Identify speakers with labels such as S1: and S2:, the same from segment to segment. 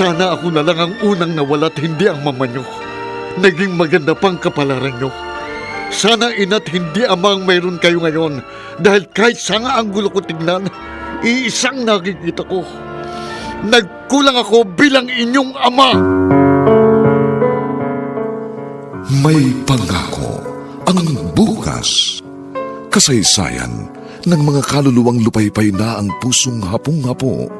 S1: Sana ako na lang ang unang nawala at hindi ang mama nyo. Naging maganda pang kapalaran nyo. Sana ina't hindi amang mayroon kayo ngayon dahil kahit sanga ang gulo ko tignan, iisang nakikita ko. Nagkulang ako bilang inyong ama.
S2: May Pangako ang Bukas. Kasaysayan ng mga kaluluwang lupaypay na ang pusong hapong-hapo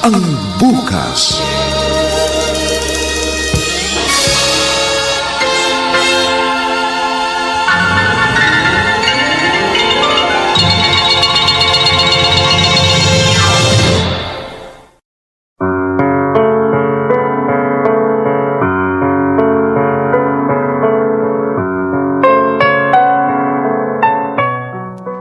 S2: ang bukas.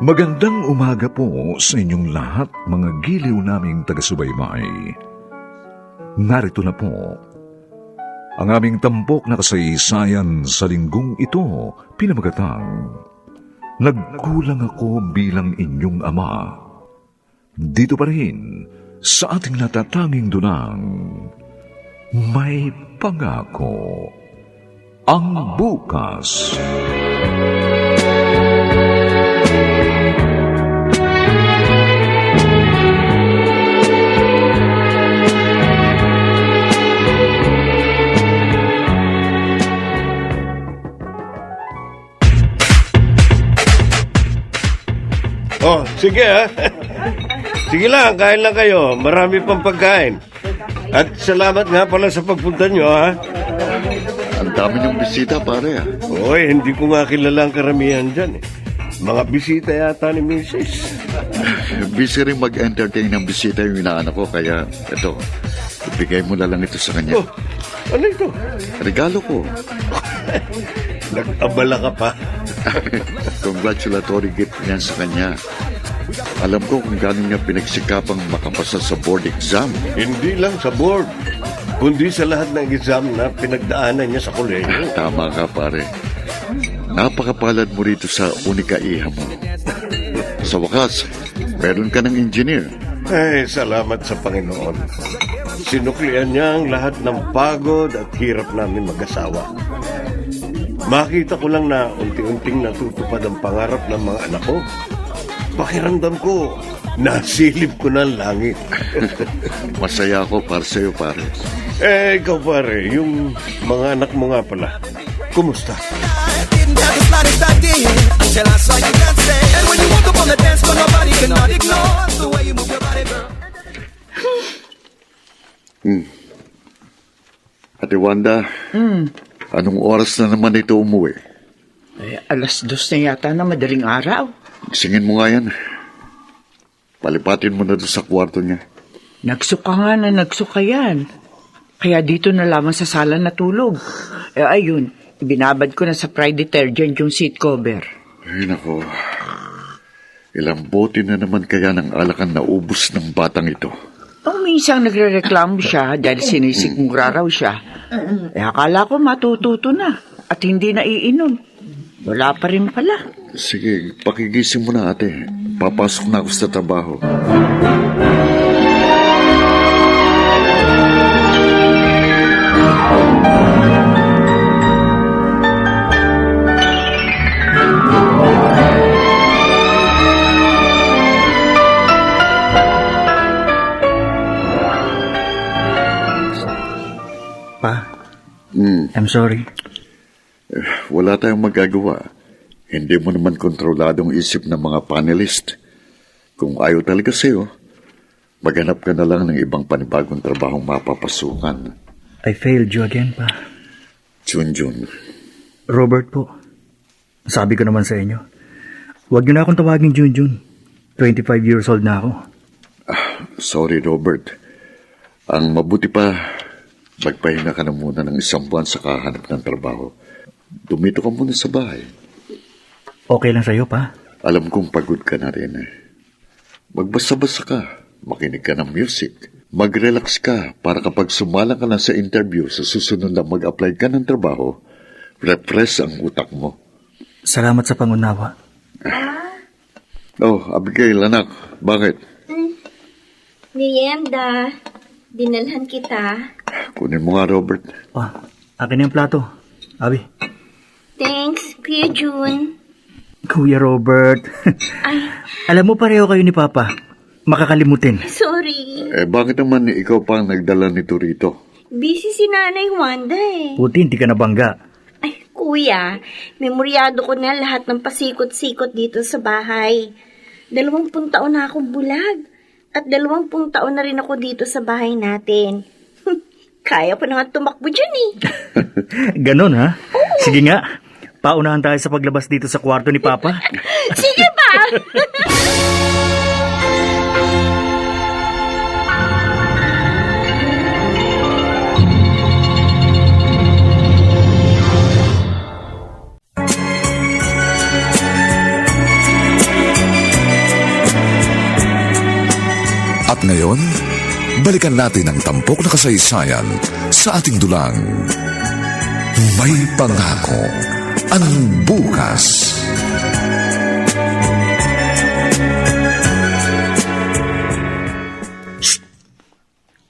S2: Magandang umaga po sa inyong lahat mga giliw naming taga-subaybay. Narito na po ang aming tampok na kasaysayan sa linggong ito pinamagatang Nagkulang ako bilang inyong ama. Dito pa rin sa ating natatanging dunang may pangako ang bukas.
S3: Oh, sige ha. sige lang, kain lang kayo. Marami pang pagkain. At salamat nga pala sa pagpunta nyo ha.
S1: Ang dami ng bisita pare ah.
S3: Oy, hindi ko nga kilala ang karamihan dyan eh. Mga bisita yata ni Mrs.
S1: Busy rin mag-entertain ng bisita yung inaanak ko kaya ito, ibigay mo na lang ito sa kanya.
S3: Oh, ano ito?
S1: Regalo ko.
S3: Nag-abala ka pa.
S1: Congratulatory gift yan sa kanya. Alam ko kung gaano niya pinagsikapang makapasa sa board exam.
S3: Hindi lang sa board, kundi sa lahat ng exam na pinagdaanan niya sa kolehiyo.
S1: Tama ka pare. Napakapalad mo rito sa unika iha mo. Sa wakas, meron ka ng engineer.
S3: Ay, salamat sa Panginoon. Sinuklian niya ang lahat ng pagod at hirap namin mag-asawa. Makita ko lang na unti-unting natutupad ang pangarap ng mga anak ko. Pakiramdam ko, nasilip ko na ang langit.
S1: Masaya ako para sa'yo pare.
S3: eh, ikaw pare, yung mga anak mo nga pala, kumusta?
S4: Girl.
S1: Ate Wanda, anong oras na naman ito umuwi?
S5: Eh, alas dos na yata na madaling araw.
S1: Singin mo nga yan. Palipatin mo na doon sa kwarto niya.
S5: Nagsuka nga na nagsuka yan. Kaya dito na lamang sa sala natulog. Eh ayun, binabad ko na sa fry detergent yung seat cover.
S1: Ay, nako. Ilang bote na naman kaya ng alakan na ubus ng batang ito.
S5: Nung minsan nagre-reklamo siya dahil sinisigmura raw siya. Eh, akala ko matututo na at hindi na iinom. Wala pa rin pala.
S1: Sige, pakigising mo na ate. Papasok na ako sa trabaho.
S6: Pa,
S1: Hmm,
S6: I'm sorry.
S1: wala tayong magagawa. Hindi mo naman kontroladong isip ng mga panelist. Kung ayaw talaga sa'yo, maghanap ka na lang ng ibang panibagong trabahong mapapasukan.
S6: I failed you again, pa.
S1: Junjun,
S6: Robert po, sabi ko naman sa inyo, huwag niyo na akong tawagin Junjun. 25 years old na ako.
S1: sorry Robert. Ang mabuti pa, magpahinga ka na muna ng isang buwan sa kahanap ng trabaho. Dumito ka muna sa bahay.
S6: Okay lang sa'yo, pa?
S1: Alam kong pagod ka na rin eh. Magbasa-basa ka, makinig ka ng music, mag-relax ka para kapag sumala ka na sa interview sa susunod na mag-apply ka ng trabaho, refresh ang utak mo.
S6: Salamat sa pangunawa.
S1: Oh, Abigail, anak, bakit?
S7: Merienda, dinalhan kita.
S1: Kunin mo nga, Robert.
S6: Pa, akin na yung plato. Abi.
S7: Thanks, Kuya June.
S6: Kuya Robert.
S7: Ay,
S6: Alam mo pareho kayo ni Papa. Makakalimutin.
S7: sorry.
S1: Eh, bakit naman ikaw pa ang nagdala nito rito?
S7: Busy si Nanay Wanda eh.
S6: Buti hindi ka nabangga.
S7: Ay, kuya, memoryado ko na lahat ng pasikot-sikot dito sa bahay. Dalawampung taon na akong bulag. At dalawampung taon na rin ako dito sa bahay natin. Kaya pa na nga tumakbo dyan eh.
S6: Ganon, ha? Sige nga. Paunahan tayo sa paglabas dito sa kwarto ni Papa.
S7: Sige ba?
S2: Ngayon, balikan natin ang tampok na kasaysayan sa ating dulang. May pangako ang bukas.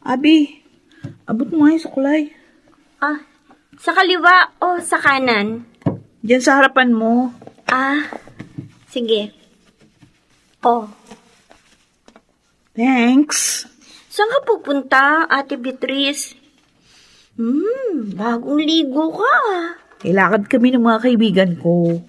S8: Abi, abot mo nga yung suklay.
S7: ah, sa kaliwa o sa kanan?
S8: Diyan sa harapan mo.
S7: Ah, sige. Oh,
S8: Thanks.
S7: Saan ka pupunta, Ate Beatrice? Hmm, bagong ligo ka.
S8: Ilakad kami ng mga kaibigan ko.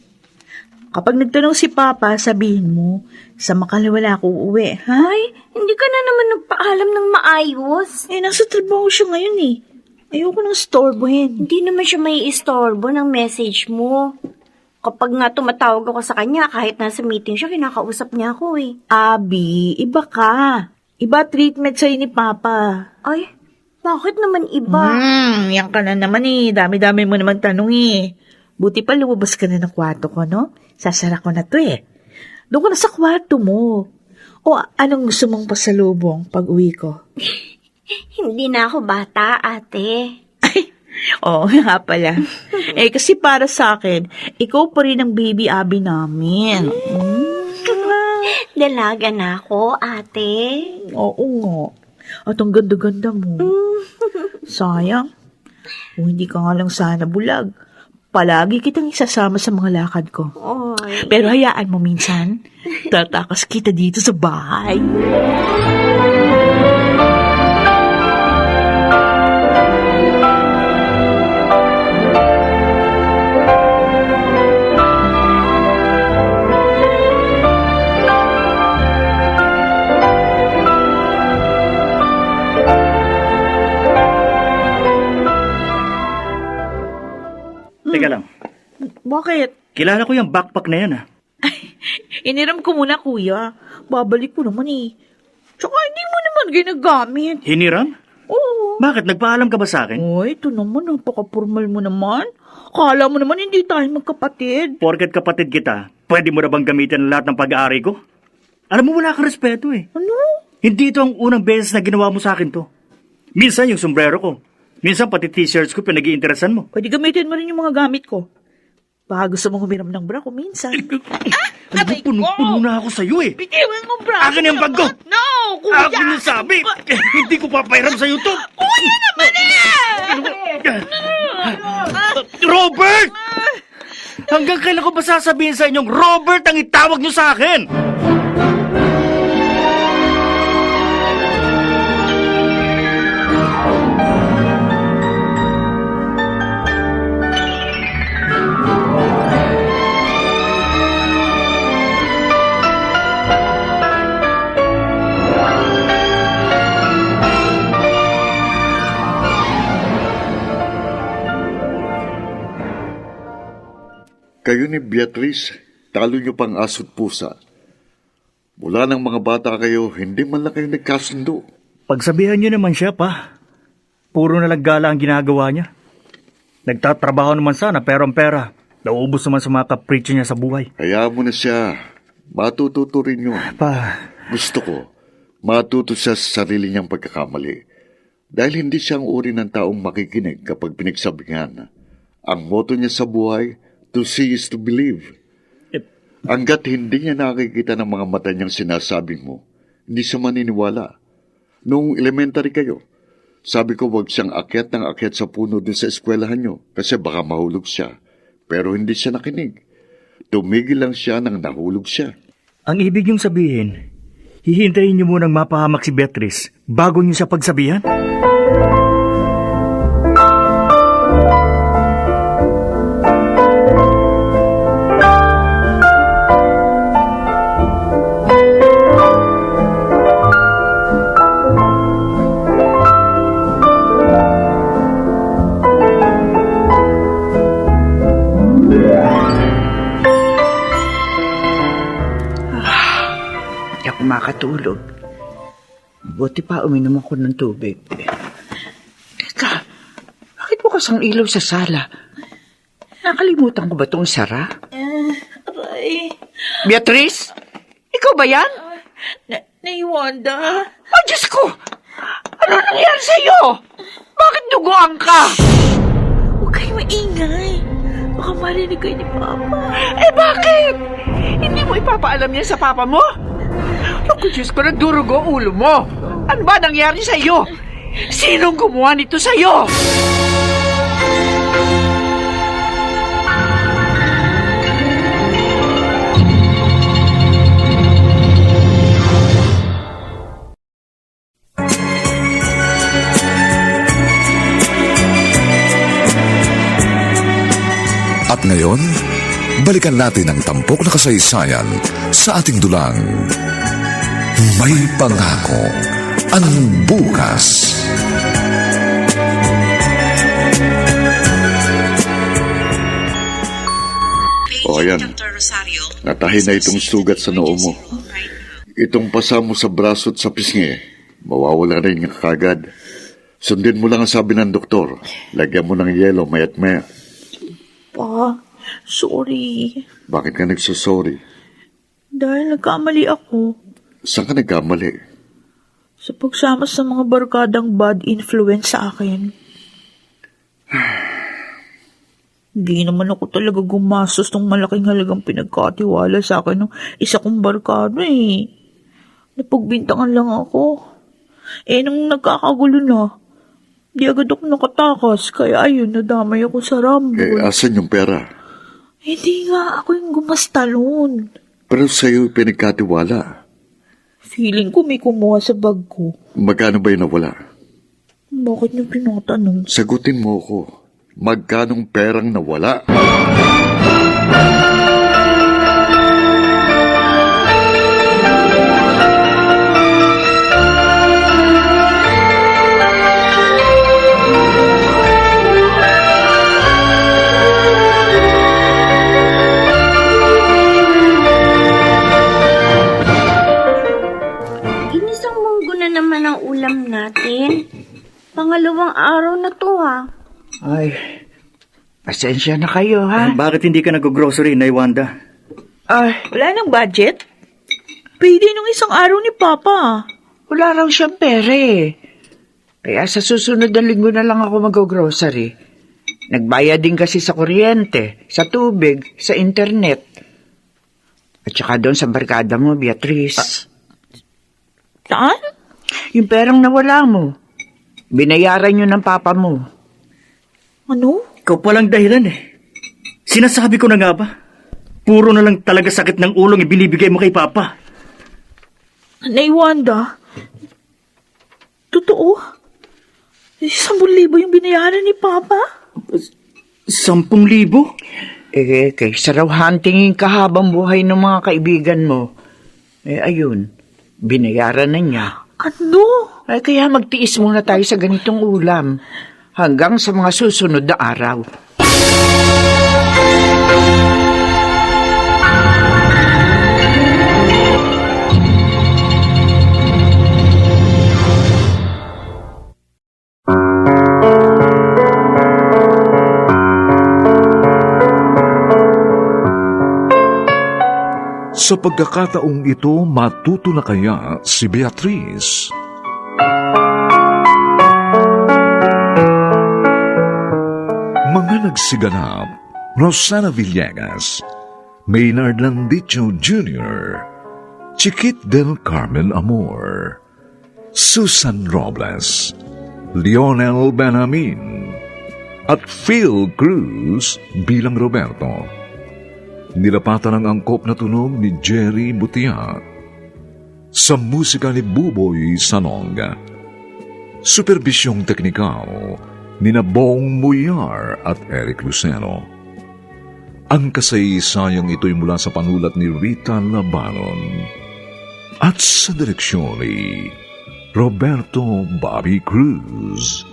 S8: Kapag nagtanong si Papa, sabihin mo, sa makalawala ako uuwi, ha?
S7: Ay, hindi ka na naman nagpaalam ng maayos.
S8: Eh, nasa trabaho siya ngayon eh. Ayoko nang storbohin.
S7: Hindi naman siya may istorbo ng message mo. Kapag nga tumatawag ako sa kanya, kahit nasa meeting siya, kinakausap niya ako eh.
S8: Abi, iba ka. Iba treatment sa'yo ni Papa.
S7: Ay, bakit naman iba?
S8: Hmm, yan ka na naman eh. Dami-dami mo naman tanong eh. Buti pa lumabas ka na ng kwarto ko, no? Sasara ko na to eh. Doon ka na sa kwarto mo. O anong gusto mong pasalubong pag uwi ko?
S7: Hindi na ako bata, ate.
S8: Ay, oo nga pala. eh, kasi para sa akin, ikaw pa rin ang baby abi namin. Mm.
S7: Dalaga na ako, ate.
S8: Oo nga. At ang ganda-ganda mo. Sayang. Kung hindi ka nga lang sana bulag, palagi kitang isasama sa mga lakad ko.
S7: Oy.
S8: Pero hayaan mo minsan, tatakas kita dito sa bahay. Bakit?
S6: Kilala ko yung backpack na yan, ha?
S8: Iniram ko muna, kuya. Babalik ko naman eh. Tsaka hindi mo naman ginagamit.
S6: Hiniram?
S8: Oo.
S6: Bakit? Nagpaalam ka ba sa akin?
S8: Uy, ito naman, napaka-formal mo naman. Kala mo naman hindi tayo magkapatid.
S6: Porket kapatid kita, pwede mo na bang gamitin ang lahat ng pag-aari ko? Alam mo, wala kang respeto eh.
S8: Ano?
S6: Hindi ito ang unang beses na ginawa mo sa akin to. Minsan yung sombrero ko. Minsan pati t-shirts ko pinag iinteresan mo.
S8: Pwede gamitin mo rin yung mga gamit ko. Baka gusto mong humiram ng bra ko minsan.
S6: Alam mo, punong-puno na ako sa'yo eh.
S8: Bitiwan mo bra
S6: Akin yung bag ko.
S8: No, kuya!
S6: Ako yung sabi. Hindi ko papairam sa'yo to.
S8: Kuya naman eh!
S6: Robert! Hanggang kailan ko ba sasabihin sa inyong Robert ang itawag niyo sa akin?
S1: Kayo ni Beatrice, talo niyo pang aso't pusa. Mula ng mga bata kayo, hindi man lang kayo nagkasundo.
S6: Pagsabihan niyo naman siya pa. Puro na lang gala ang ginagawa niya. Nagtatrabaho naman sana pero ang pera. Nauubos naman sa mga kapritsyo niya sa buhay.
S1: Hayaan mo na siya. Matututo rin yun.
S6: Pa,
S1: Gusto ko, matuto siya sa sarili niyang pagkakamali. Dahil hindi siya ang uri ng taong makikinig kapag pinagsabihan. Ang moto niya sa buhay, to see is to believe.
S6: Eh.
S1: Hanggat hindi niya nakikita ng mga mata niyang sinasabi mo, hindi siya maniniwala. Noong elementary kayo, sabi ko wag siyang akyat ng akyat sa puno din sa eskwelahan niyo kasi baka mahulog siya. Pero hindi siya nakinig. Tumigil lang siya nang nahulog siya.
S6: ang ibig niyong sabihin, hihintayin niyo munang mapahamak si Beatrice bago niyo siya pagsabihan?
S5: Makatulog. Buti pa uminom ako ng tubig. Teka, bakit bukas ang ilaw sa sala? Nakalimutan ko ba itong sara?
S8: Aray,
S5: Beatrice? Ikaw ba yan?
S8: na naiwanda.
S5: Oh, Diyos ko! Ano nangyari sa'yo? Bakit duguan ka?
S8: Huwag kayo maingay. Baka marinig kayo ni Papa.
S5: Eh bakit? Hindi mo ipapaalam yan sa papa mo? Naku, Diyos ko, nagdurugo ulo mo. Ano ba nangyari sa'yo? Sinong gumawa nito sa'yo?
S2: At ngayon, balikan natin ang tampok na kasaysayan sa ating dulang. May pangako ang bukas.
S1: O ayan, natahi na itong sugat sa noo mo. Itong pasa mo sa braso at sa pisngi, mawawala rin nga kagad. Sundin mo lang ang sabi ng doktor. Lagyan mo ng yelo mayat maya.
S8: Pa, sorry.
S1: Bakit ka nagsasorry?
S8: Dahil nagkamali ako
S1: Saan ka nagkamali?
S8: sa pagsama sa mga barkadang bad influence sa akin. Hindi naman ako talaga gumastos ng malaking halagang pinagkatiwala sa akin ng isa kong barkada eh. Napagbintangan lang ako. Eh, nung nagkakagulo na, di agad ako nakatakas. Kaya ayun, nadamay ako sa
S1: Eh,
S8: rumble.
S1: asan yung pera?
S8: Hindi nga ako yung gumastalon.
S1: Pero sa'yo pinagkatiwala.
S8: Feeling ko may kumuha sa bag ko.
S1: Magkano ba yung nawala?
S8: Bakit niyo tinatanong?
S1: Sagutin mo ko. Magkanong perang nawala?
S5: Pasensya na kayo, ha?
S6: Bakit hindi ka nag-grocery, Naiwanda?
S5: Ay,
S8: Wala nang budget? Pwede nung isang araw ni Papa.
S5: Wala raw siyang pera eh. Kaya sa susunod na linggo na lang ako mag-grocery. Nagbayad din kasi sa kuryente, sa tubig, sa internet. At saka doon sa barkada mo, Beatrice.
S8: Saan?
S5: Yung perang nawala mo. Binayaran yun ng papa mo.
S8: Ano?
S6: Ikaw palang dahilan eh. Sinasabi ko na nga ba? Puro na lang talaga sakit ng ulong ibinibigay mo kay Papa.
S8: Nay Wanda? Totoo? Isang libo yung binayaran ni Papa?
S6: Sampung libo?
S5: Eh, kaysa raw huntingin kahabang buhay ng mga kaibigan mo. Eh, ayun. Binayaran na niya.
S8: Ano?
S5: Ay, kaya magtiis muna tayo sa ganitong ulam. Hanggang sa mga susunod na araw.
S2: Sa pagkakataong ito, matuto na kaya si Beatrice? Nagsiganap, Rosana Villegas, Maynard Landicho Jr., Chiquit del Carmen Amor, Susan Robles, Lionel Benamin, at Phil Cruz bilang Roberto. Nilapatan ang angkop na tunog ni Jerry Butia. Sa musika ni Buboy Sanonga. Superbisyong teknikal ni Bong Muyar at Eric Luceno. Ang kasaysayang ito'y mula sa panulat ni Rita Labanon at sa direksyon ni Roberto Bobby Cruz.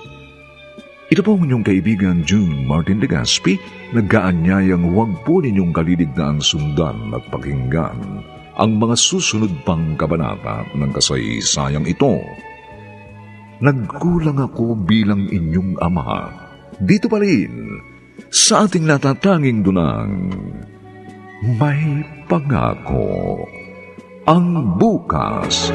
S2: Ito po ang inyong kaibigan June Martin Legaspi, nagkaanyayang huwag po ninyong kalilignaang sundan at pakinggan ang mga susunod pang kabanata ng kasaysayang ito. Nagkulang ako bilang inyong ama. Dito pa rin, sa ating natatanging dunang, may pangako ang bukas.